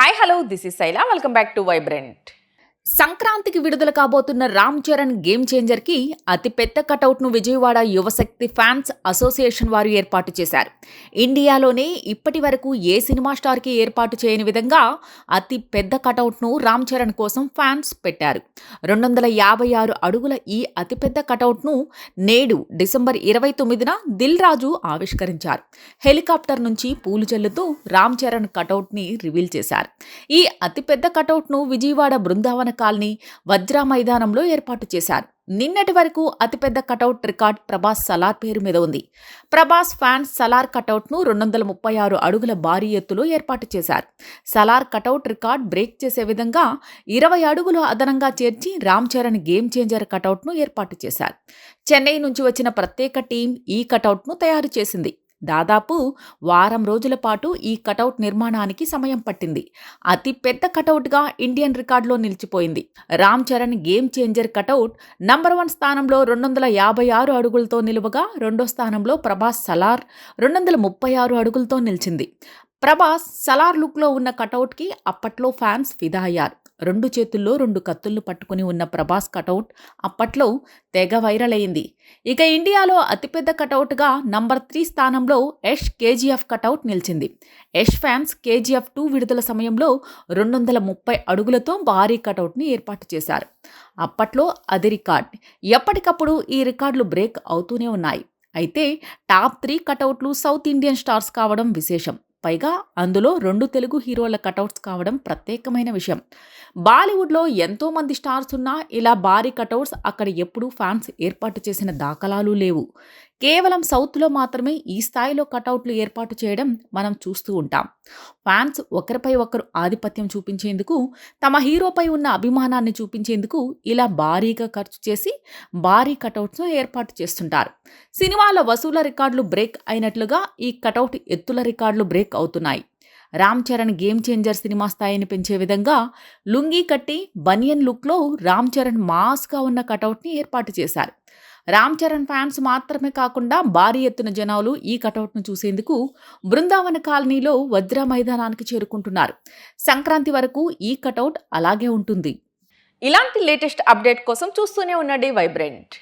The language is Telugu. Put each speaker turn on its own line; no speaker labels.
Hi, hello, this is Saila. Welcome back to Vibrant. సంక్రాంతికి విడుదల కాబోతున్న రామ్ చరణ్ గేమ్ చేంజర్కి అతి కటౌట్ను విజయవాడ యువశక్తి ఫ్యాన్స్ అసోసియేషన్ వారు ఏర్పాటు చేశారు. ఇండియాలోనే ఇప్పటి వరకు ఏ సినిమా స్టార్కి ఏర్పాటు చేయని విధంగా అతి పెద్ద కటౌట్ను రామ్ చరణ్ కోసం ఫ్యాన్స్ పెట్టారు. రెండు వందల యాభై ఆరు అడుగుల ఈ అతిపెద్ద కటౌట్ను నేడు డిసెంబర్ ఇరవై తొమ్మిదిన దిల్ రాజు ఆవిష్కరించారు. హెలికాప్టర్ నుంచి పూలు చెల్లుతూ రామ్ చరణ్ కటౌట్ని రివీల్ చేశారు. ఈ అతిపెద్ద కటౌట్ను విజయవాడ బృందావన కాలనీ వజ్రా మైదానంలో ఏర్పాటు చేశారు. నిన్నటి వరకు అతిపెద్ద కటౌట్ రికార్డ్ ప్రభాస్ సలార్ పేరు మీద ఉంది. ప్రభాస్ ఫ్యాన్స్ సలార్ కటౌట్ను రెండు వందల ముప్పై ఆరు అడుగుల భారీ ఎత్తులో ఏర్పాటు చేశారు. సలార్ కటౌట్ రికార్డ్ బ్రేక్ చేసే విధంగా ఇరవై అడుగులు అదనంగా చేర్చి రామ్ చరణ్ గేమ్ చేంజర్ కటౌట్ను ఏర్పాటు చేశారు. చెన్నై నుంచి వచ్చిన ప్రత్యేక టీం ఈ కటౌట్ను తయారు చేసింది. దాదాపు వారం రోజుల పాటు ఈ కటౌట్ నిర్మాణానికి సమయం పట్టింది. అతి పెద్ద కటౌట్గా ఇండియన్ రికార్డులో నిలిచిపోయింది. Ram Charan game changer cutout number one స్థానంలో రెండు వందల యాభై ఆరు అడుగులతో నిలువగా రెండో స్థానంలో ప్రభాస్ సలార్ రెండు వందల ముప్పై ఆరు అడుగులతో నిలిచింది. ప్రభాస్ సలార్ లుక్లో ఉన్న కటౌట్కి అప్పట్లో ఫ్యాన్స్ ఫిదా అయ్యారు. రెండు చేతుల్లో రెండు కత్తుళ్ళు పట్టుకుని ఉన్న ప్రభాస్ కటౌట్ అప్పట్లో తెగ వైరల్ అయింది. ఇక ఇండియాలో అతిపెద్ద కటౌట్గా నంబర్ త్రీ స్థానంలో యష్ కేజీఎఫ్ కటౌట్ నిలిచింది. యష్ ఫ్యాన్స్ కేజీఎఫ్ టూ విడుదల సమయంలో రెండు వందల ముప్పై అడుగులతో భారీ కటౌట్ని ఏర్పాటు చేశారు. అప్పట్లో అది రికార్డ్. ఎప్పటికప్పుడు ఈ రికార్డులు బ్రేక్ అవుతూనే ఉన్నాయి. అయితే టాప్ త్రీ కటౌట్లు సౌత్ ఇండియన్ స్టార్స్ కావడం విశేషం. పైగా అందులో రెండు తెలుగు హీరోల కటౌట్స్ కావడం ప్రత్యేకమైన విషయం. బాలీవుడ్లో ఎంతోమంది స్టార్స్ ఉన్నా ఇలా భారీ కటౌట్స్ అక్కడ ఎప్పుడూ ఫ్యాన్స్ ఏర్పాటు చేసిన దాఖలాలు లేవు. కేవలం సౌత్లో మాత్రమే ఈ స్థాయిలో కటౌట్లు ఏర్పాటు చేయడం మనం చూస్తూ ఉంటాం. ఫ్యాన్స్ ఒకరిపై ఒకరు ఆధిపత్యం చూపించేందుకు తమ హీరోపై ఉన్న అభిమానాన్ని చూపించేందుకు ఇలా భారీగా ఖర్చు చేసి భారీ కటౌట్స్ను ఏర్పాటు చేస్తుంటారు. సినిమాల వసూల రికార్డులు బ్రేక్ అయినట్లుగా ఈ కటౌట్ ఎత్తుల రికార్డులు బ్రేక్ అవుతున్నాయి. Ram Charan game changer cinema స్థాయిని పెంచే విధంగా లుంగీ కట్టి బనియన్ లుక్లో రామ్ చరణ్ మాస్గా ఉన్న కటౌట్ని ఏర్పాటు చేశారు. రామ్ చరణ్ ఫ్యాన్స్ మాత్రమే కాకుండా భారీ ఎత్తున జనాలు ఈ కటౌట్ను చూసేందుకు బృందావన కాలనీలో వజ్ర మైదానానికి చేరుకుంటున్నారు. సంక్రాంతి వరకు ఈ కటౌట్ అలాగే ఉంటుంది. ఇలాంటి లేటెస్ట్ అప్డేట్ కోసం చూస్తూనే ఉండండి వైబ్రెంట్.